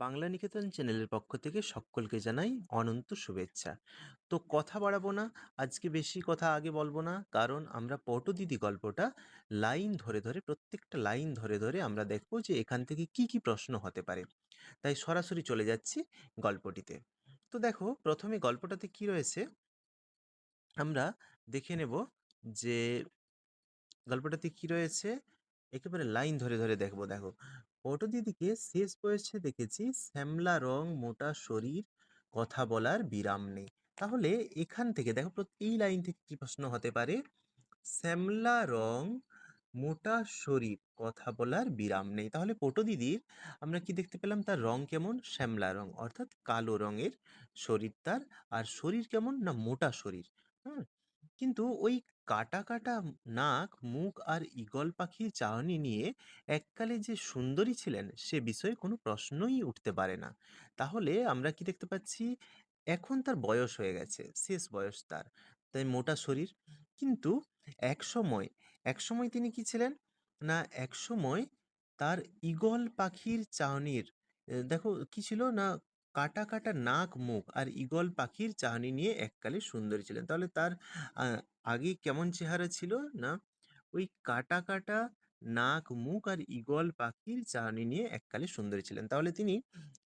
বাংলা নিকেতন চ্যানেলের পক্ষ থেকে সকলকে জানাই অনন্ত শুভেচ্ছা। তো কথা বাড়াবো না, আজকে বেশি কথা আগে বলব না, কারণ আমরা পটদিদি গল্পটা লাইন ধরে ধরে, প্রত্যেকটা লাইন ধরে ধরে আমরা দেখব যে এখান থেকে কি কি প্রশ্ন হতে পারে। তাই সরাসরি চলে যাচ্ছি গল্পটিতে। তো দেখো, প্রথমে গল্পটাতে কি রয়েছে? আমরা দেখে নেব যে গল্পটাতে কি রয়েছে, একেবারে লাইন ধরে ধরে দেখব। দেখো পটদিদিকে শেষ বয়সে দেখেছি শ্যামলা রং, মোটা শরীর, কথা বলার বিরাম নেই। তাহলে এখান থেকে দেখো এই লাইন থেকে কি প্রশ্ন হতে পারে? শ্যামলা রং, মোটা শরীর, কথা বলার বিরাম নেই। তাহলে পটদিদির আমরা কি দেখতে পেলাম? তার রং কেমন? শ্যামলা রং, অর্থাৎ কালো রঙের শরীর তার। আর শরীর কেমন? না মোটা শরীর। হুম? কিন্তু ওই কাটা কাটা নাক, মুখ আর ঈগল পাখির চাহনি নিয়ে এককালে যে সুন্দরী ছিলেন, সে বিষয়ে কোনো প্রশ্নই উঠতে পারে না। তাহলে আমরা কি দেখতে পাচ্ছি? এখন তার বয়স হয়ে গেছে, শেষ বয়স তার, তাই মোটা শরীর। কিন্তু একসময় একসময় তিনি কি ছিলেন? না একসময় তার ঈগল পাখির চাহনির দেখো কি ছিল? না কাটা কাটা নাক, মুখ আর ঈগল পাখির চাহনি নিয়ে এককালে সুন্দরী ছিলেন। তাহলে তার আগে কেমন চেহারা ছিল না? ওই কাটা কাটা নাক, মুখ আর ঈগল পাখির চাহনি নিয়ে এককালে সুন্দরী ছিলেন। তাহলে তিনি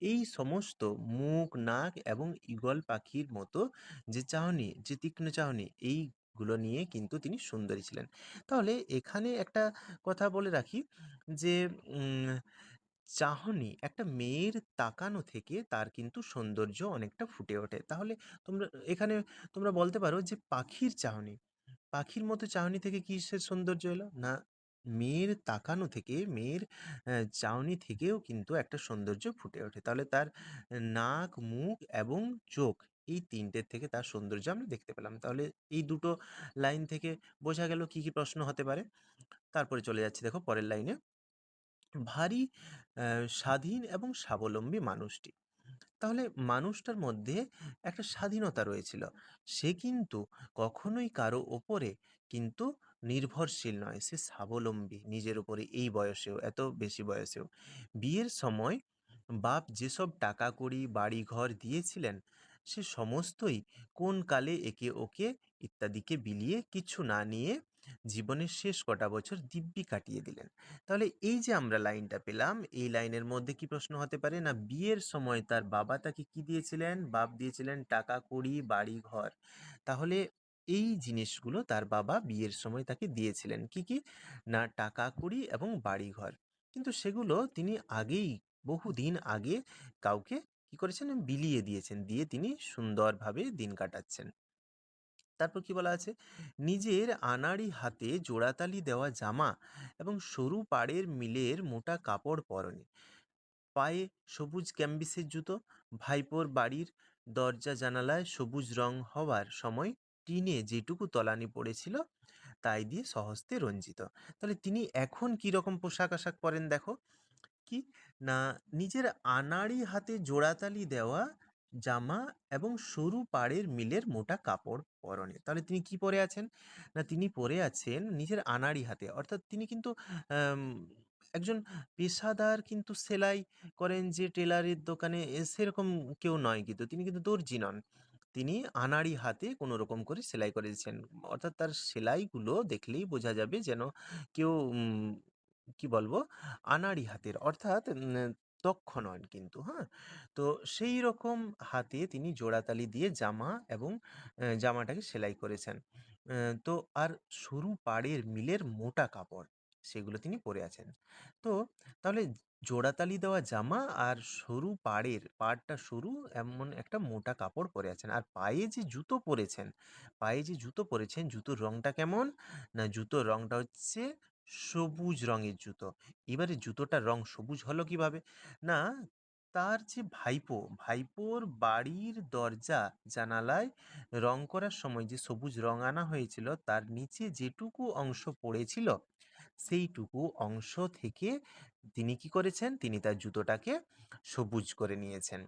এই সমস্ত মুখ, নাক এবং ঈগল পাখির মতো যে চাহনি, যে তীক্ষ্ণ চাহনি, এইগুলো নিয়ে কিন্তু তিনি সুন্দরী ছিলেন। তাহলে এখানে একটা কথা বলে রাখি যে চাহনি একটা মেয়ের তাকানো থেকে তার কিন্তু সৌন্দর্য অনেকটা ফুটে ওঠে। তাহলে তোমরা, এখানে তোমরা বলতে পারো যে পাখির চাহনি, পাখির মতো চাহনি থেকে কিসের সৌন্দর্য এলো? না, মেয়ের তাকানো থেকে, মেয়ের চাউনি থেকেও কিন্তু একটা সৌন্দর্য ফুটে ওঠে। তাহলে তার নাক, মুখ এবং চোখ এই তিনটের থেকে তার সৌন্দর্য আমরা দেখতে পেলাম। তাহলে এই দুটো লাইন থেকে বোঝা গেল কি কি প্রশ্ন হতে পারে। তারপরে চলে যাচ্ছি দেখো পরের লাইনে। ভারী স্বাধীন এবং স্বাবলম্বী মানুষটি। তাহলে মানুষটার মধ্যে একটা স্বাধীনতা রয়েছিল। সে কিন্তু কখনোই কারও ওপরে কিন্তু নির্ভরশীল নয়। সে স্বাবলম্বী, নিজের উপরে এই বয়সেও, এত বেশি বয়সেও। বিয়ের সময় বাপ যেসব টাকা কড়ি বাড়ি ঘর দিয়েছিলেন, সে সমস্তই কোন কালে একে ওকে ইত্যাদিকে বিলিয়ে কিছু না নিয়ে জীবনের শেষ কটা বছর দিব্যি কাটিয়ে দিলেন। তাহলে এই যে আমরা লাইনটা পেলাম, এই লাইনের মধ্যে কি প্রশ্ন হতে পারে? না বিয়ের সময় তার বাবা তাকে কি দিয়েছিলেন? বাপ দিয়েছিলেন টাকা, কড়ি, বাড়ি, ঘর। তাহলে এই জিনিসগুলো তার বাবা বিয়ের সময় তাকে দিয়েছিলেন। কি কি? না টাকা, কড়ি এবং বাড়ি, ঘর। কিন্তু সেগুলো তিনি আগেই, বহুদিন আগে কাউকে কি করেছেন? বিলিয়ে দিয়েছেন। দিয়ে তিনি সুন্দরভাবে দিন কাটাচ্ছেন। তারপর কি বলা আছে? নিজের আনাড়ি হাতে জোড়াতালি দেওয়া জামা এবং সরু পাড়ের মিলের মোটা কাপড় পরনে। পায়ে সবুজ ক্যাম্বিসের জুতো, ভাইপোর বাড়ির দরজা জানালায় সবুজ রং হওয়ার সময় টিনে যেটুকু তলানি পড়েছিল, তাই দিয়ে সহস্তে রঞ্জিত। তাহলে তিনি এখন কি রকম পোশাক আশাক পরেন দেখো? কি? না, নিজের আনাড়ি হাতে জোড়াতালি দেওয়া জামা এবং সরু পাড়ের মিলের মোটা কাপড় পরনে। তাহলে তিনি কি পরে আছেন? না, তিনি পরে আছেন নিজের আনাড়ি হাতে। অর্থাৎ তিনি কিন্তু একজন পেশাদার কিন্তু সেলাই করেন যে টেলারের দোকানে সেরকম কেউ নয় কিন্তু। তিনি কিন্তু দর্জি নন। তিনি আনাড়ি হাতে কোনো রকম করে সেলাই করে দিচ্ছেন। অর্থাৎ তার সেলাইগুলো দেখলেই বোঝা যাবে যেন কেউ কি বলব? আনাড়ি হাতের। অর্থাৎ দক্ষ নন কিন্তু হ্যাঁ? তো সেই রকম হাতে তিনি জোড়াতালি দিয়ে জামা এবং জামাটাকে সেলাই করেছেন। তো আর সরু পাড়ের মিলের মোটা কাপড় সেগুলো তিনি পরে আছেন। তো তাহলে জোড়াতালি দেওয়া জামা আর সরু পাড়ের, পাড়টা সরু এমন একটা মোটা কাপড় পরে আছেন। আর পায়ে যে জুতো পরেছেন, পায়ে যে জুতো পরেছেন, জুতোর রংটা কেমন? না জুতোর রংটা হচ্ছে সবুজ রঙের জুতো। এবারে জুতোটার রং সবুজ হলো কীভাবে? না, তার যে ভাইপো, ভাইপোর বাড়ির দরজা, জানালায় রং করার সময় যে সবুজ রং আনা হয়েছিল, তার নিচে যেটুকু অংশ পড়েছিল, সেইটুকু অংশ থেকে তিনি কি করেছেন? তিনি তার জুতোটাকে সবুজ করে নিয়েছেন।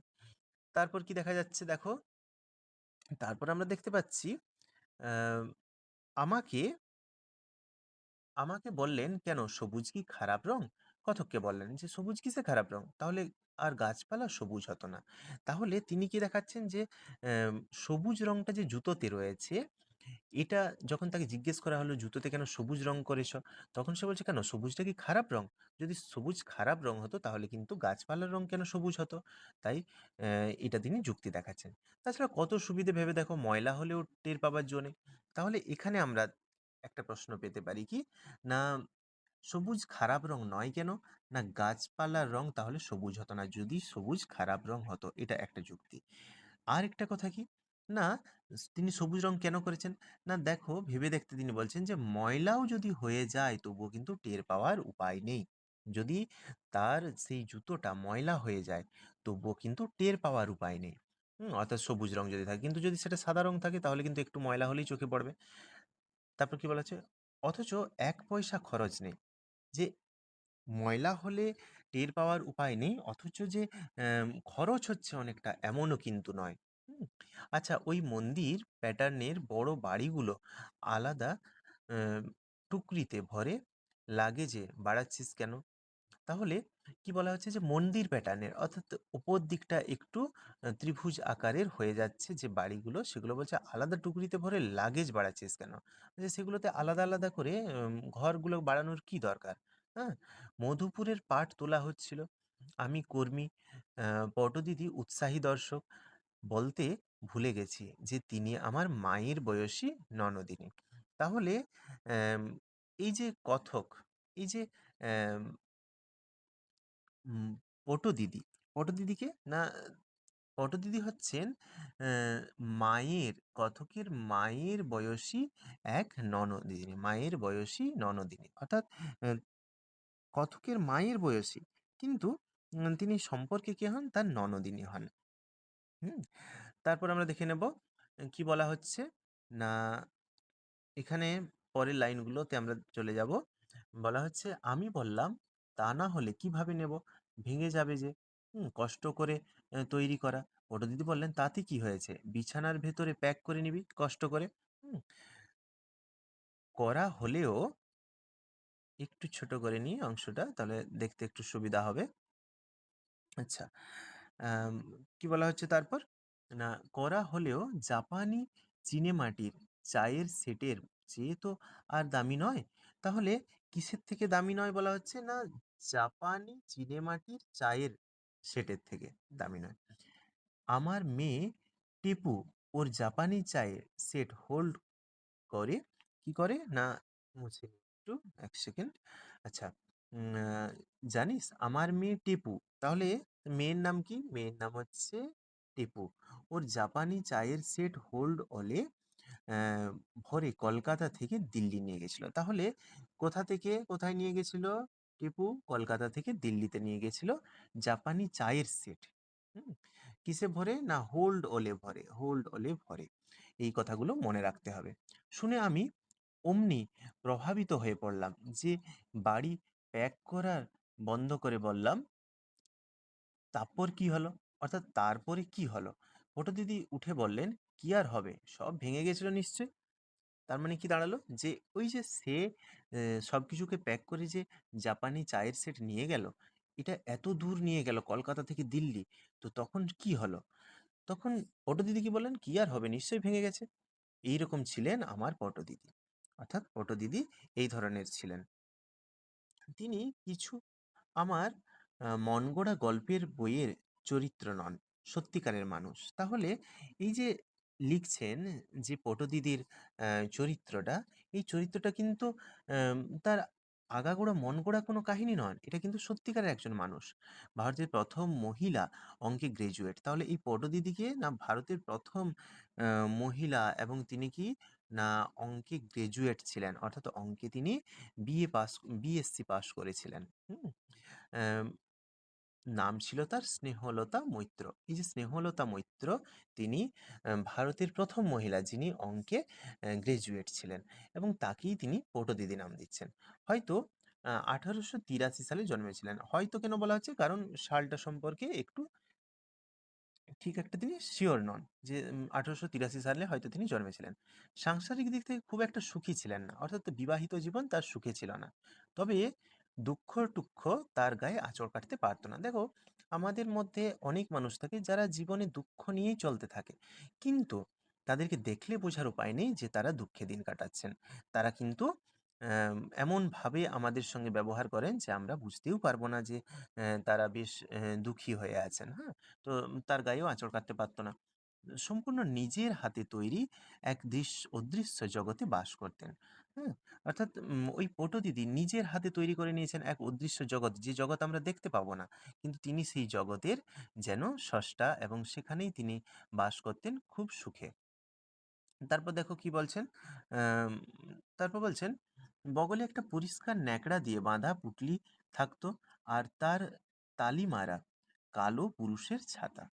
তারপর কি দেখা যাচ্ছে দেখো? তারপর আমরা দেখতে পাচ্ছি আমাকে আমাকে বললেন কেন সবুজ কি খারাপ রং কতককে বললেন যে, "সবুজ কিসে খারাপ রং? তাহলে আর গাছপালা সবুজ হতো না।" তাহলে তিনি কি দেখাচ্ছেন যে, সবুজ রংটা যে জুতোতে রয়েছে, এটা যখন তাকে জিজ্ঞেস করা হলো, "জুতোতে কেন সবুজ রং করেছ?" তখন সে বলছে, "কেন সবুজটা কি খারাপ রং? যদি সবুজ খারাপ রং হতো তাহলে কিন্তু গাছপালার রং কেন সবুজ হতো?" তাই এটা তিনি যুক্তি দেখাচ্ছেন। তাছাড়া কত সুবিধে ভেবে দেখো, ময়লা হলেও টের পাবার জো নেই। তাহলে এখানে আমরা একটা প্রশ্ন পেতে পারি কি? না সবুজ খারাপ রং নয় কেন? না গাছপালার রং তাহলে সবুজ হতো না যদি সবুজ খারাপ রং হতো। এটা একটা যুক্তি। আর একটা কথা কি? না তিনি সবুজ রং কেন করেছেন? না দেখো, ভেবে দেখতে তিনি বলছেন যে, ময়লাও যদি হয়ে যায়, তবুও কিন্তু টের পাওয়ার উপায় নেই। যদি তার সেই জুতোটা ময়লা হয়ে যায়, তবুও কিন্তু টের পাওয়ার উপায় নেই। অর্থাৎ সবুজ রং যদি থাকে। কিন্তু যদি সেটা সাদা রং থাকে, তাহলে কিন্তু একটু ময়লা হলেই চোখে পড়বে। তারপর কি বলা হচ্ছে? অথচ এক পয়সা খরচ নেই। যে ময়লা হলে টের পাওয়ার উপায় নেই, অথচ যে খরচ হচ্ছে অনেকটা এমনও কিন্তু নয়। আচ্ছা ওই মন্দির প্যাটার্নের বড় বাড়িগুলো আলাদা টুকরিতে ভরে, লাগেজে বাড়াচ্ছিস কেন? তাহলে কি বলা হচ্ছে যে মন্দির প্যাটার্নের অর্থাৎ উপর দিকটা একটু ত্রিভুজ আকারের হয়ে যাচ্ছে যে বাড়িগুলো সেগুলো বলছে আলাদা টুকরিতে ভরে লাগেজ বাড়াচ্ছিস কেন? যে সেগুলোতে আলাদা, আলাদা করে ঘরগুলো বাড়ানোর কি দরকার? হ্যাঁ? মধুপুরের পাট তোলা হচ্ছিল। আমি কর্মী, পটদিদি উৎসাহী দর্শক। বলতে ভুলে গেছি যে তিনি আমার মায়ের বয়সী ননদিনী। তাহলে এই যে কথক, এই যে অ্যাম উম পটদিদি, পটদিদিকে না পটদিদি হচ্ছেন অ্যা মায়ের কথকের মায়ের বয়সী এক ননদিনী। মায়ের বয়সী ননদিনী। অর্থাৎ কথকের মায়ের বয়সী। কিন্তু তিনি সম্পর্কে কে হন? তার ননদিনী হন। হুম? তারপর আমরা দেখে নেব কি বলা হচ্ছে? না এখানে পরের লাইনগুলোতে আমরা চলে যাব। বলা হচ্ছে, "আমি বললাম, তা না হলে কীভাবে নেব? ভেঙে যাবে যে। হুম? কষ্ট করে তৈরি করা।" ওটা দিদি বললেন, "তাতে কি হয়েছে? বিছানার ভেতরে প্যাক করে নিবি কষ্ট করে।" হুম? করা হলেও একটু ছোট করে নিই অংশটা তাহলে দেখতে একটু সুবিধা হবে। আচ্ছা। কি বলা হচ্ছে তারপর? না করা হলেও জাপানি চিনেমাটির চায়ের সেটের চেয়ে তো আর দামি নয়। তাহলে কিসের থেকে দামি নয় বলা হচ্ছে? না জাপানি চিনেমাটির চায়ের সেটের থেকে, দামি নয়। আমার মেয়ে টিপু ওর জাপানি চায়ের সেট হোল্ড করে, কি করে? না, মুছে একটু, এক সেকেন্ড। আচ্ছা। জানিস আমার মেয়ে টিপু। তাহলে মেয়ের নাম কি? মেয়ের নাম হচ্ছে টিপু। ওর জাপানি চায়ের সেট হোল্ড অলে ভরে কলকাতা থেকে দিল্লি নিয়ে গেছিল। তাহলে কোথা থেকে কোথায় নিয়ে গেছিল? টিপু কলকাতা থেকে দিল্লিতে নিয়ে গেছিল জাপানি চায়ের সেট। হুম? কিসে ভরে? না হোল্ড ওলে ভরে, হোল্ড ওলে ভরে। এই কথাগুলো মনে রাখতে হবে। শুনে আমি অমনি প্রভাবিত হয়ে পড়লাম যে বাড়ি প্যাক করার বন্ধ করে বললাম, "তারপর কি হলো?" অর্থাৎ তারপরে কি হলো? দিদি উঠে বললেন, "কি আর হবে? সব ভেঙে গেছিল নিশ্চয়ই?" তার মানে কি দাঁড়াল? যে ওই যে সে সব কিছুকে প্যাক করে যে জাপানি চায়ের সেট নিয়ে গেল, এটা এত দূর নিয়ে গেল কলকাতা থেকে দিল্লি। তো তখন কি হলো? তখন পটো দিদি কি বলেন "কি আর হবে? নিশ্চয়ই ভেঙে গেছে।" এইরকম ছিলেন আমার পটো দিদি অর্থাৎ পটো দিদি এই ধরনের ছিলেন। তিনি কিছু আমার মনগড়া গল্পের বইয়ের চরিত্র নন, সত্যিকারের মানুষ। তাহলে এই যে লিখছেন যে পটদিদির চরিত্রটা, এই চরিত্রটা কিন্তু তার আগাগোড়া মনগড়া কোনো কাহিনী নয়। এটা কিন্তু সত্যিকারের একজন মানুষ। ভারতের প্রথম মহিলা অঙ্কে গ্র্যাজুয়েট। তাহলে এই পটদিদিকে না ভারতের ১ম আ মহিলা এবং তিনি কি না অঙ্কে গ্র্যাজুয়েট ছিলেন। অর্থাৎ অঙ্কে তিনি বিএ পাস বিএসসি পাস করেছিলেন। হুম? নাম ছিল তার স্নেহলতা মৈত্র। এই যে স্নেহলতা মৈত্র, তিনি ভারতের প্রথম মহিলা যিনি অঙ্কে অ্যা গ্র্যাজুয়েট ছিলেন এবং তাকেই তিনি পটদিদি নাম দিচ্ছেন। হয়তো আঠারোশো তিরাশি সালে জন্মেছিলেন। হয়তো কেন বলা হচ্ছে? কারণ সালটা সম্পর্কে একটু ঠিক একটা তিনি শিওর নন যে আঠারোশো তিরাশি সালে হয়তো তিনি জন্মেছিলেন। সাংসারিক দিক থেকে খুব একটা সুখী ছিলেন না। অর্থাৎ বিবাহিত জীবন তার সুখে ছিল না। তবে দুঃখ-টুখ্য তার গায়ে আঁচড় কাটতে পারতো না। দেখো আমাদের মধ্যে অনেক মানুষ থাকে যারা জীবনে দুঃখ নিয়েই চলতে থাকে। কিন্তু তাদেরকে দেখলে বোঝার উপায় নেই যে তারা দুঃখে দিন কাটাচ্ছেন। তারা কিন্তু এমনভাবে আমাদের সঙ্গে ব্যবহার করেন যে আমরা বুঝতেও পারব না যে তারা বেশ দুঃখী হয়ে আছেন, হ্যাঁ? তো তার গায়েও আঁচড় কাটতে পারতো না। সম্পূর্ণ নিজের হাতে তৈরি এক দৃশ অদৃশ্য জগতে বাস করতেন। হ্যাঁ? অর্থাৎ ওই পটুদিদি নিজের হাতে তৈরি করে নিয়েছেন এক অদৃশ্য জগৎ, যে জগৎ আমরা দেখতে পাবো না। কিন্তু তিনি সেই জগতের যেন স্রষ্টা এবং সেখানেই তিনি বাস করতেন খুব সুখে। তারপর দেখো কি বলছেন? তারপর বলছেন, "বগলে একটা পরিষ্কার ন্যাকড়া দিয়ে বাঁধা পুঁটলি থাকতো আর তার তালি মারা কালো পুরুষের ছাতা।"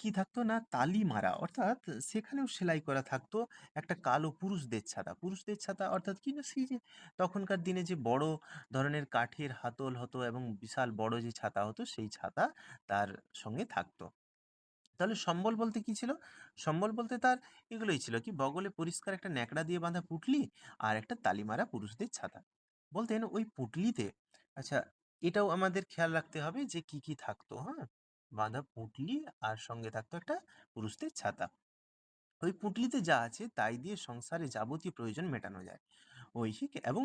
কি থাকতো? না তালি মারা অর্থাৎ সেখানেও সেলাই করা থাকতো একটা কালো পুরুষদের ছাতা। পুরুষদের ছাতা অর্থাৎ কি? না সেই যে তখনকার দিনে যে বড় ধরনের কাঠের হাতল হতো এবং বিশাল বড় যে ছাতা হতো, সেই ছাতা তার সঙ্গে থাকতো। তাহলে সম্বল বলতে কি ছিল? সম্বল বলতে তার এগুলোই ছিল কি বগলে পরিষ্কার একটা ন্যাকড়া দিয়ে বাঁধা পুঁটলি আর একটা তালি মারা পুরুষদের ছাতা। বলতেন ওই পুঁটলিতে আচ্ছা এটাও আমাদের খেয়াল রাখতে হবে যে কি, কি থাকতো, হ্যাঁ? বাঁধা পুঁটলি আর সঙ্গে থাকতো একটা পুরুষদের ছাতা। ওই পুঁটলিতে যা আছে তাই দিয়ে সংসারে যাবতীয় প্রয়োজন মেটানো যায়। ঐহিক এবং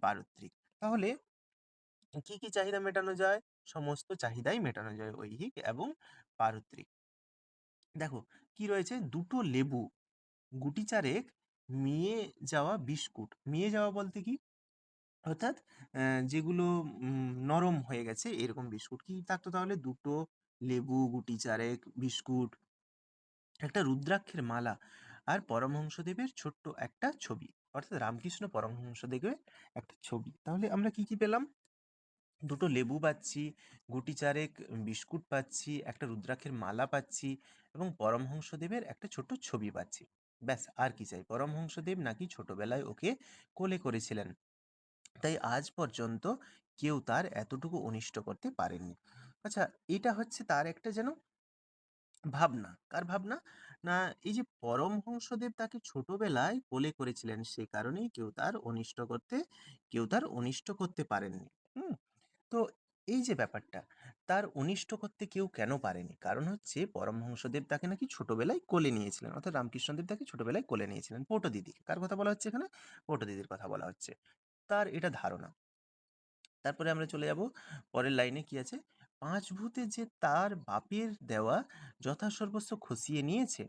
পারত্রিক। তাহলে কি, কি চাহিদা মেটানো যায়? সমস্ত চাহিদাই মেটানো যায় ঐহিক এবং পারত্রিক। দেখো কি রয়েছে? দুটো লেবু, গুটি চারেক মিয়ে যাওয়া বিস্কুট। মিয়ে যাওয়া বলতে কি? অর্থাৎ যেগুলো নরম হয়ে গেছে এরকম বিস্কুট। কি থাকতো তাহলে? দুটো লেবু, গুটি চারেক বিস্কুট, একটা রুদ্রাক্ষের মালা আর পরমহংসদেবের ছোট্ট একটা ছবি। অর্থাৎ রামকৃষ্ণ পরমহংসদেবের একটা ছবি। তাহলে আমরা কি, কি পেলাম? দুটো লেবু পাচ্ছি, গুটি চারেক বিস্কুট পাচ্ছি, একটা রুদ্রাক্ষের মালা পাচ্ছি এবং পরমহংসদেবের একটা ছোট্ট ছবি পাচ্ছি। ব্যাস আর কি চাই? পরমহংসদেব নাকি ছোটবেলায় ওকে কোলে করেছিলেন। তাই আজ পর্যন্ত কেউ তার এতটুকু অনিষ্ট করতে পারেননি। আচ্ছা এটা হচ্ছে তার একটা যেন ভাবনা। কার ভাবনা? না এই যে পরমহংসদেব তাকে ছোটবেলায় কোলে করেছিলেন সে কারণেই কেউ তার অনিষ্ট করতে কেউ তার অনিষ্ট করতে পারেননি। হুম? তো এই যে ব্যাপারটা, তার অনিষ্ট করতে কেউ কেন পারেনি? কারণ হচ্ছে পরমহংসদেব তাকে নাকি ছোটবেলায় কোলে নিয়েছিলেন। অর্থাৎ রামকৃষ্ণদেব তাকে ছোটবেলায় কোলে নিয়েছিলেন। পটুদিদিকে। কার কথা বলা হচ্ছে এখানে? পটুদিদির কথা বলা হচ্ছে। তার এটা ধারণা। তারপরে আমরা চলে যাব পরের লাইনে কি আছে? "পাঁচ ভূতে যে তার বাপের দেওয়া যথাসর্বস্ব খসিয়ে নিয়েছে,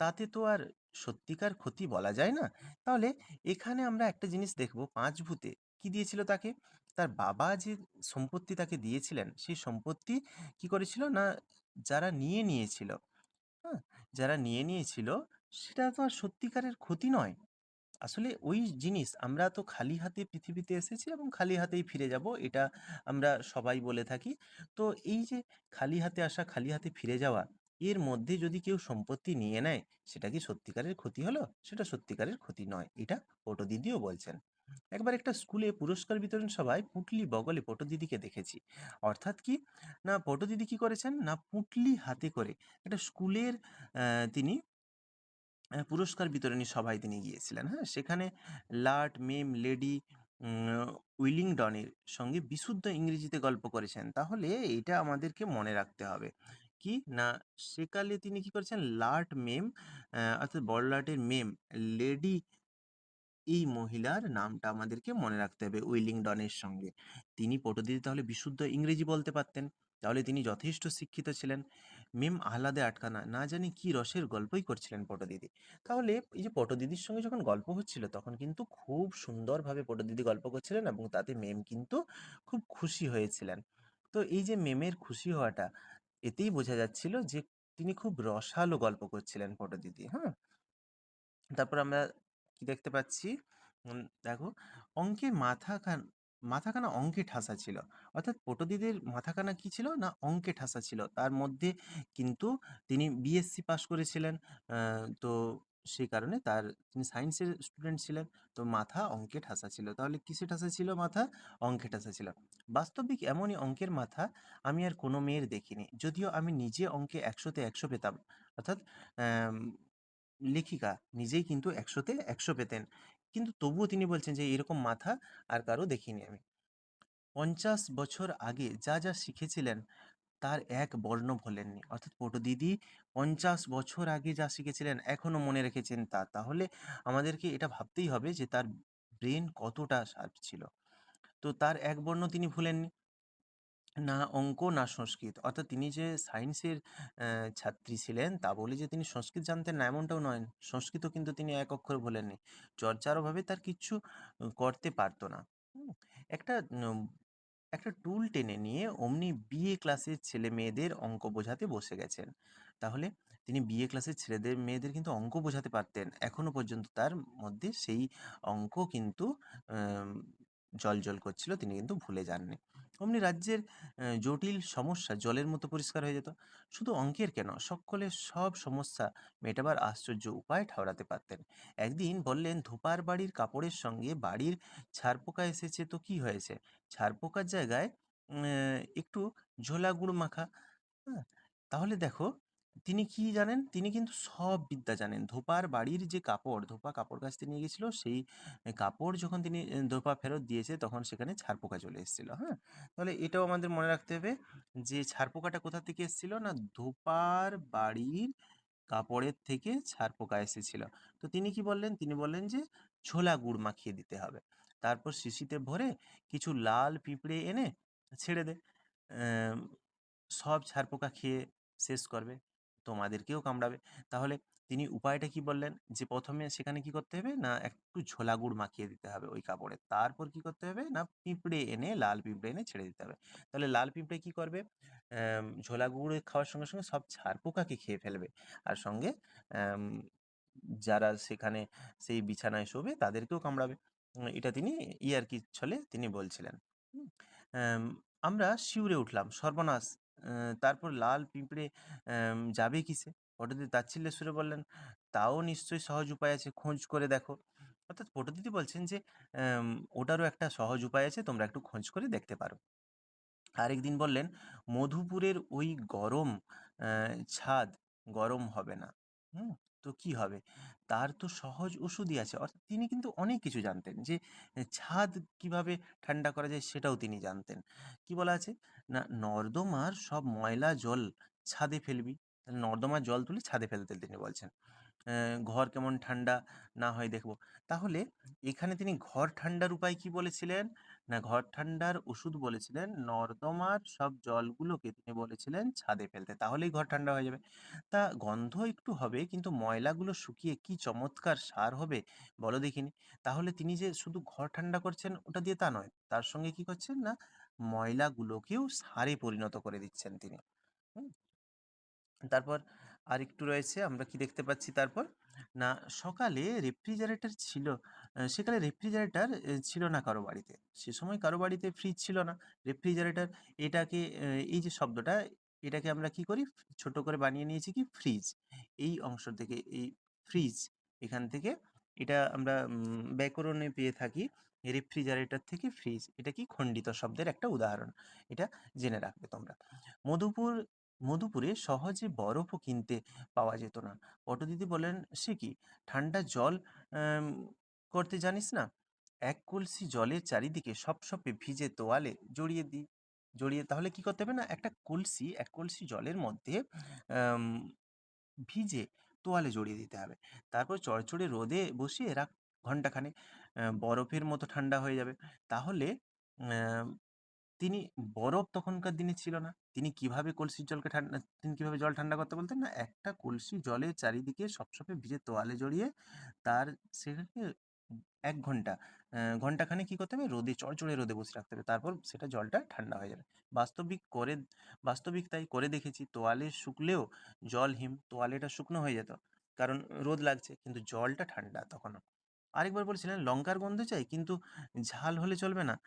তাতে তো আর সত্যিকার ক্ষতি বলা যায় না।" তাহলে এখানে আমরা একটা জিনিস দেখব, পাঁচ ভূতে কি দিয়েছিল তাকে? তার বাবা যে সম্পত্তি তাকে দিয়েছিলেন, সেই সম্পত্তি কি করেছিল? না যারা নিয়ে নিয়েছিল, হ্যাঁ? যারা নিয়ে নিয়েছিল সেটা তো আর সত্যিকারের ক্ষতি নয়। আসলে ওই জিনিস আমরা তো খালি হাতে পৃথিবীতে এসেছি এবং খালি হাতেই ফিরে যাব এটা আমরা সবাই বলে থাকি। তো এই যে খালি হাতে আসা, খালি হাতে ফিরে যাওয়া, এর মধ্যে যদি কেউ সম্পত্তি নিয়ে নেয়, সেটা কি সত্যিকারের ক্ষতি হলো? সেটা সত্যিকারের ক্ষতি নয়। এটা পটুদিদিও বলছেন। একবার একটা স্কুলে পুরস্কার বিতরণ সভায় পুঁটলি বগলে পটুদিদিকে দেখেছি। অর্থাৎ কি? না পটুদিদি কি করেছেন? না পুঁটলি হাতে করে একটা স্কুলের তিনি পুরস্কার বিতরণী সভায় তিনি গিয়েছিলেন, হ্যাঁ? সেখানে লার্ড, মেম, লেডি উইলিংডনের সঙ্গে বিশুদ্ধ ইংরেজিতে গল্প করেছেন। তাহলে এটা আমাদেরকে মনে রাখতে হবে। কি? না সেকালে তিনি কি করেছেন? লার্ড, মেম অর্থাৎ বড়লাটের মেম, লেডি এই মহিলার নামটা আমাদেরকে মনে রাখতে হবে উইলিংডনের সঙ্গে। তিনি পটুদিদি তাহলে বিশুদ্ধ ইংরেজি বলতে পারতেন। তাহলে তিনি যথেষ্ট শিক্ষিত ছিলেন। মেম আহ্লাদে আটখানা, না জানি কি রসের গল্পই করছিলেন পটুদিদি। তাহলে এই যে পটুদিদির সঙ্গে যখন গল্প হচ্ছিল তখন কিন্তু খুব সুন্দরভাবে পটুদিদি গল্প করছিলেন এবং তাতে মেম কিন্তু খুব খুশি হয়েছিলেন। তো এই যে মেমের খুশি হওয়াটা এতেই বোঝা যাচ্ছিল যে তিনি খুব রসালো গল্প করছিলেন পটুদিদি, হ্যাঁ? তারপর আমরা কি দেখতে পাচ্ছি? দেখো অঙ্কের মাথাখান মাথাখানা অঙ্কে ঠাসা ছিল। অর্থাৎ পটুদিদির মাথাখানা কি ছিল? না অঙ্কে ঠাসা ছিল। তার মধ্যে কিন্তু তিনি বিএসসি পাস করেছিলেন। তো সেই কারণে তার তিনি সায়েন্সের স্টুডেন্ট ছিলেন। তো মাথা অঙ্কে ঠাসা ছিল। তাহলে কিসে ঠাসা ছিল মাথা? অঙ্কে ঠাসা ছিল। বাস্তবিক এমনই অঙ্কের মাথা আমি আর কোনো মেয়ের দেখিনি। যদিও আমি নিজে অঙ্কে একশোতে একশো পেতাম। অর্থাৎ লেখিকা নিজেই কিন্তু একশোতে একশো পেতেন। কিন্তু তবুও তিনি বলছেন যে এরকম মাথা আর কারও দেখিনি আমি। ৫০ বছর আগে যা, যা শিখেছিলেন তার এক বর্ণ ভোলেননি। অর্থাৎ পটুদিদি ৫০ বছর আগে যা শিখেছিলেন এখনও মনে রেখেছেন তা। তাহলে আমাদেরকে এটা ভাবতেই হবে যে তার ব্রেন কতটা শার্প ছিল। তো তার এক বর্ণ তিনি ভুলেননি। না অঙ্ক, না সংস্কৃত। অর্থাৎ তিনি যে সায়েন্সের ছাত্রী ছিলেন তা বলে যে তিনি সংস্কৃত জানতেন না এমনটাও নয়। সংস্কৃতও কিন্তু তিনি এক অক্ষর ভোলেননি। চর্চার অভাবে তার কিচ্ছু করতে পারত না। একটা একটা টুল টেনে নিয়ে অমনি বিএ ক্লাসের ছেলে-মেয়েদের অঙ্ক বোঝাতে বসে গেছেন। তাহলে তিনি বিএ ক্লাসের ছেলেদের মেয়েদের কিন্তু অঙ্ক বোঝাতে পারতেন। এখনও পর্যন্ত তার মধ্যে সেই অঙ্ক কিন্তু আম জ্বলজ্বল করছিল। তিনি কিন্তু ভুলে যাননি। অমনি রাজ্যের জটিল সমস্যা জলের মতো পরিষ্কার হয়ে যেত। শুধু অঙ্কের কেন, সকলের সব সমস্যা মেটাবার আশ্চর্য উপায় ঠাউরাতে পারতেন। একদিন বললেন, "ধোপার বাড়ির কাপড়ের সঙ্গে বাড়ির ছারপোকা এসেছে তো কি হয়েছে? ছারপোকার জায়গায় একটু ঝোলা গুঁড়ো মাখা।" হ্যাঁ? তাহলে দেখো তিনি কি জানেন? তিনি কিন্তু সব বিদ্যা জানেন। ধোপার বাড়ির যে কাপড়, ধোপা কাপড় কাচতে নিয়ে গেছিল সেই কাপড় যখন তিনি ধোপা ফেরত দিয়েছে তখন সেখানে ছারপোকা চলে এসেছিল। হ্যাঁ? তাহলে এটাও আমাদের মনে রাখতে হবে যে ছারপোকাটা কোথা থেকে এসেছিল? না ধোপার বাড়ির কাপড়ের থেকে ছারপোকা এসেছিল। তো তিনি কি বললেন? তিনি বললেন যে ছোলা গুড় মাখিয়ে দিতে হবে। তারপর শিশিতে ভরে কিছু লাল পিঁপড়ে এনে ছেড়ে দে। সব ছারপোকা খেয়ে শেষ করবে। তোমাদেরকেও কামড়াবে। তাহলে তিনি উপায়টা কি বললেন? যে প্রথমে সেখানে কি করতে হবে? না একটু ঝোলা গুড় মাখিয়ে দিতে হবে ওই কাপড়ে। তারপর কি করতে হবে? না পিঁপড়ে এনে লাল পিঁপড়ে এনে ছেড়ে দিতে হবে। তাহলে লাল পিঁপড়ে কি করবে? ঝোলা গুড় খাওয়ার সঙ্গে, সঙ্গে সব ছাড় পোকাকে খেয়ে ফেলবে। আর সঙ্গে যারা সেখানে সেই বিছানায় শোবে তাদেরকেও কামড়াবে। এটা তিনি ইয়ার্কির ছলে তিনি বলছিলেন। আমরা শিউরে উঠলাম। সর্বনাশ! তারপর লাল পিঁপড়ে যাবে কিসে? ফটোদি তাচ্ছিল্যের সুরে বললেন, "তাও নিশ্চয়ই সহজ উপায় আছে, খোঁজ করে দেখো।" অর্থাৎ ফটোদিদি বলছেন যে, ওটারও একটা সহজ উপায় আছে, তোমরা একটু খোঁজ করে দেখতে পারো।" আরেকদিন বললেন, "মধুপুরের ওই গরম ছাদ গরম হবে না।" হুম? তো কি হবে? তার তো সহজ ওষুধই আছে। অর্থাৎ তিনি কিন্তু অনেক কিছু জানতেন যে ছাদ কীভাবে ঠান্ডা করা যায় সেটাও তিনি জানতেন। কি বলা আছে? না, নর্দমার সব ময়লা জল ছাদে ফেলবি। নর্দমার জল তুলে ছাদে ফেলতে তিনি বলছেন। ঘর কেমন ঠান্ডা, না হয় দেখব। তাহলে এখানে তিনি ঘর ঠান্ডার উপায় কি বলেছিলেন? না ঘর ঠান্ডার ওষুধ বলেছিলেন, নর্দমার সব জলগুলোকে তিনি বলেছিলেন ছাদে ফেলতে। তাহলেই ঘর ঠান্ডা হয়ে যাবে। তা গন্ধ একটু হবে, কিন্তু ময়লাগুলো শুকিয়ে কি চমৎকার সার হবে বলো দেখিনি? তাহলে তিনি যে শুধু ঘর ঠান্ডা করছেন ওটা দিয়ে তা নয়। তার সঙ্গে কি করছেন? না, ময়লাগুলোকেও সারে পরিণত করে দিচ্ছেন তিনি। হুম? তারপর আরেকটু রয়েছে, আমরা কি দেখতে পাচ্ছি তারপর? না, সকালে রেফ্রিজারেটর ছিল সেকালে রেফ্রিজারেটর ছিল না কারও বাড়িতে। সে সময় কারও বাড়িতে ফ্রিজ ছিল না। রেফ্রিজারেটর এটাকে এই যে শব্দটা, এটাকে আমরা কি করি? ছোট করে বানিয়ে নিয়েছি কি ফ্রিজ। এই অংশ থেকে, এই ফ্রিজ এখান থেকে এটা আমরা ব্যাকরণে পেয়ে থাকি রেফ্রিজারেটর থেকে ফ্রিজ। এটা কি খণ্ডিত শব্দের একটা উদাহরণ। এটা জেনে রাখবে তোমরা। মধুপুর মধুপুরে সহজে বরফও কিনতে পাওয়া যেত না। পটুদিদি বলেন "সে কি? ঠান্ডা জল করতে জানিস না? এক কলসি জলের চারিদিকে সপসপে ভিজে তোয়ালে জড়িয়ে দিই। জড়িয়ে তাহলে কি করতে হবে না একটা কলসি, এক কলসি জলের মধ্যে ভিজে তোয়ালে জড়িয়ে দিতে হবে। তারপর চড়চড়ে রোদে বসিয়ে রাখ ঘন্টাখানেক। অ্যা বরফের মতো ঠান্ডা হয়ে যাবে। তাহলে তিনি বরফ তখনকার দিনে ছিল না। তিনি কীভাবে কলসির জলকে ঠান্ডা, তিনি কীভাবে জল ঠান্ডা করতে বলতেন? না একটা কলসি জলের চারিদিকে সপসপে ভিজে তোয়ালে জড়িয়ে তার সেটাকে এক ঘণ্টা অ্যা ঘন্টাখানেক কি করতে হবে? রোদে, চড়চড়ে রোদে বসিয়ে রাখতে হবে। তারপর সেটা জলটা ঠান্ডা হয়ে যাবে। বাস্তবিক করে, বাস্তবিক তাই করে দেখেছি। তোয়ালে শুকলেও জল হিম। তোয়ালেটা শুকনো হয়ে যেত। কারণ রোদ লাগছে। কিন্তু জলটা ঠান্ডা তখনও। আরেকবার বলছিলেন, "লঙ্কার গন্ধ চাই, কিন্তু ঝাল হলে চলবে না।"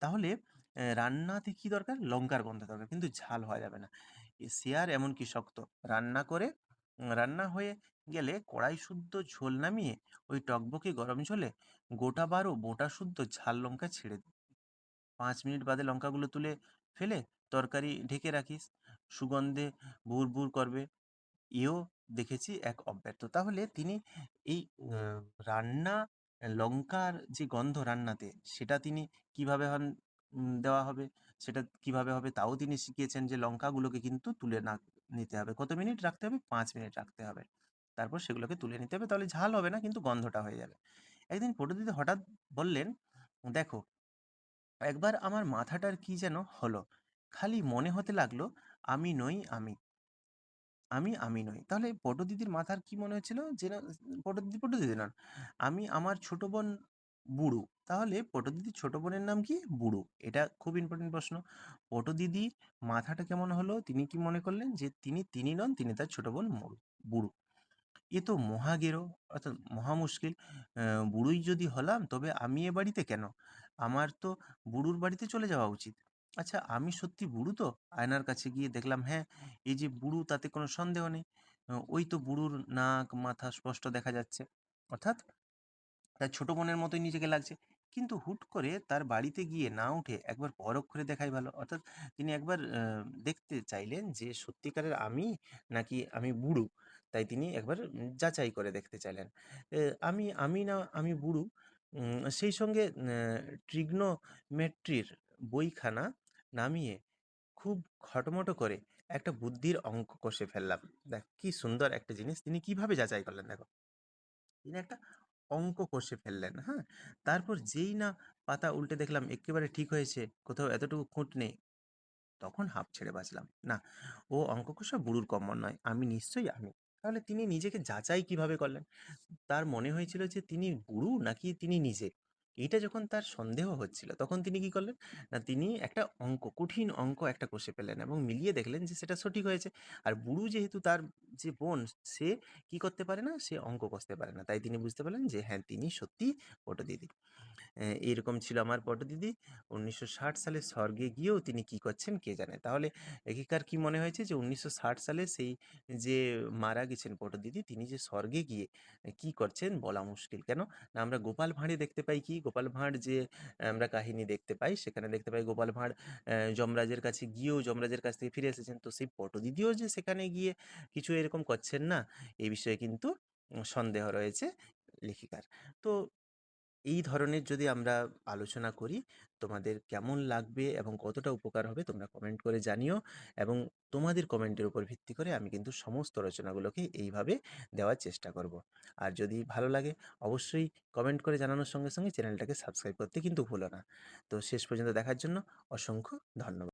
তাহলে রান্নাতে কি দরকার? লঙ্কার গন্ধ দরকার। কিন্তু ঝাল হওয়া যাবে না। এ সে আর এমন কি শক্ত। রান্না করে রান্না হয়ে গেলে কড়াই শুদ্ধ ঝোল নামিয়ে ওই টকবকে গরম ঝোলে গোটা ১২ বোঁটা শুদ্ধ ঝাল লঙ্কা ছেড়ে দিই। পাঁচ মিনিট বাদে লঙ্কাগুলো তুলে ফেলে তরকারি ঢেকে রাখিস। সুগন্ধে ভুরভুর করবে। এও দেখেছি এক অব্যর্থ। তাহলে তিনি এই রান্না, লঙ্কার যে গন্ধ রান্নাতে, সেটা তিনি কীভাবে হন দেওয়া হবে। সেটা কীভাবে হবে তাও তিনি শিখিয়েছেন যে লঙ্কাগুলোকে কিন্তু তুলে না নিতে হবে। কত মিনিট রাখতে হবে? পাঁচ মিনিট রাখতে হবে। তারপর সেগুলোকে তুলে নিতে হবে। তাহলে ঝাল হবে না, কিন্তু গন্ধটা হয়ে যাবে। একদিন দিদি হঠাৎ বললেন, দেখো, একবার আমার মাথাটার কি যেন হলো। খালি মনে হতে লাগল, আমি নই আমি। আমি আমি নই। তাহলে পটু দিদির মাথার কি মনে হচ্ছিল? যে পটু দিদি পটু দিদি নন আমি আমার ছোট বোন বুড়ু। তাহলে পটু দিদির ছোট বোনের নাম কি? বুড়ো। এটা খুব ইম্পর্টেন্ট প্রশ্ন। পটু দিদির মাথাটা কেমন হলো? তিনি কি মনে করলেন যে তিনি তিনি নন, তিনি তার ছোট বোন বুড়ু। এ তো মহাগেরো অর্থাৎ মহা মুশকিল। বুড়োই যদি হলাম তবে আমি এ বাড়িতে কেন? আমার তো বুড়ুর বাড়িতে চলে যাওয়া উচিত। আচ্ছা আমি সত্যি বুড়ো তো? আয়নার কাছে গিয়ে দেখলাম হ্যাঁ এই যে বুড়ো তাতে কোনো সন্দেহ নেই। ওই তো বুড়োর নাক, মাথা স্পষ্ট দেখা যাচ্ছে। অর্থাৎ তার ছোট বোনের মতোই নিজেকে লাগছে। কিন্তু হুট করে তার বাড়িতে গিয়ে না উঠে একবার পরক্ষরে দেখাই ভালো। অর্থাৎ তিনি একবার দেখতে চাইলেন যে, সত্যিকারের আমি নাকি আমি বুড়ো? তাই তিনি একবার যাচাই করে দেখতে চাইলেন। আমি আমি না, আমি বুড়ো? সেই সঙ্গে ট্রিগ্নোমেট্রির বইখানা নামিয়ে খুব খটমটো করে একটা বুদ্ধির অঙ্ক কষে ফেললাম। দেখ, কি সুন্দর একটা জিনিস। তিনি কীভাবে যাচাই করলেন? দেখো। তিনি একটা অঙ্ক কষে ফেললেন হ্যাঁ? তারপর যেই না পাতা উল্টে দেখলাম একেবারে ঠিক হয়েছে, কোথাও এতটুকু খুঁট নেই। তখন হাঁপ ছেড়ে বাঁচলাম। না, ও অঙ্ক কষা বুড়ুর কম্মন নয়, আমি নিশ্চয়ই আমি। তাহলে তিনি নিজেকে যাচাই কীভাবে করলেন? তার মনে হয়েছিল যে তিনি বুড়ু নাকি তিনি নিজে? এইটা যখন তার সন্দেহ হচ্ছিল তখন তিনি কি করলেন? না তিনি একটা অঙ্ক কঠিন অঙ্ক একটা কষে পেলেন এবং মিলিয়ে দেখলেন যে সেটা সঠিক হয়েছে। আর বুড়ো যেহেতু তার যে বোন সে কি করতে পারে না? সে অঙ্ক কষতে পারে না। তাই তিনি বুঝতে পারলেন যে হ্যাঁ তিনি সত্যি পটদিদি। আহ, এইরকম ছিল আমার পটদিদি। উনিশশো ষাট সালে স্বর্গে গিয়েও তিনি কি করছেন কে জানে? তাহলে এখানকার কি মনে হয়েছে যে উনিশশো ষাট সালে সেই যে মারা গেছেন পটদিদি তিনি যে স্বর্গে গিয়ে কি করছেন বলা মুশকিল। কেন? না আমরা গোপাল ভাঁড়ে দেখতে পাই কি? গোপাল ভাঁড় যে, আমরা কাহিনী দেখতে পাই, সেখানে দেখতে পাই গোপাল ভাঁড় যমরাজের কাছে গিয়েও যমরাজের কাছ থেকে ফিরে এসেছেন। তো সেই পটদিদিও যে সেখানে গিয়ে কিছু এরকম করছেন না এই বিষয়ে কিন্তু সন্দেহ রয়েছে লেখিকার। তো এই ধরনের যদি আমরা আলোচনা করি, তোমাদের কেমন লাগবে এবং কতটা উপকার হবে তোমরা কমেন্ট করে জানিও এবং তোমাদের কমেন্টের উপর ভিত্তি করে আমি কিন্তু সমস্ত রচনাগুলোকে এইভাবে দেওয়ার চেষ্টা করব। আর যদি ভালো লাগে, অবশ্যই কমেন্ট করে জানানোর সঙ্গে সঙ্গে চ্যানেলটাকে সাবস্ক্রাইব করতে কিন্তু ভুলো না। তো শেষ পর্যন্ত দেখার জন্য অসংখ্য ধন্যবাদ।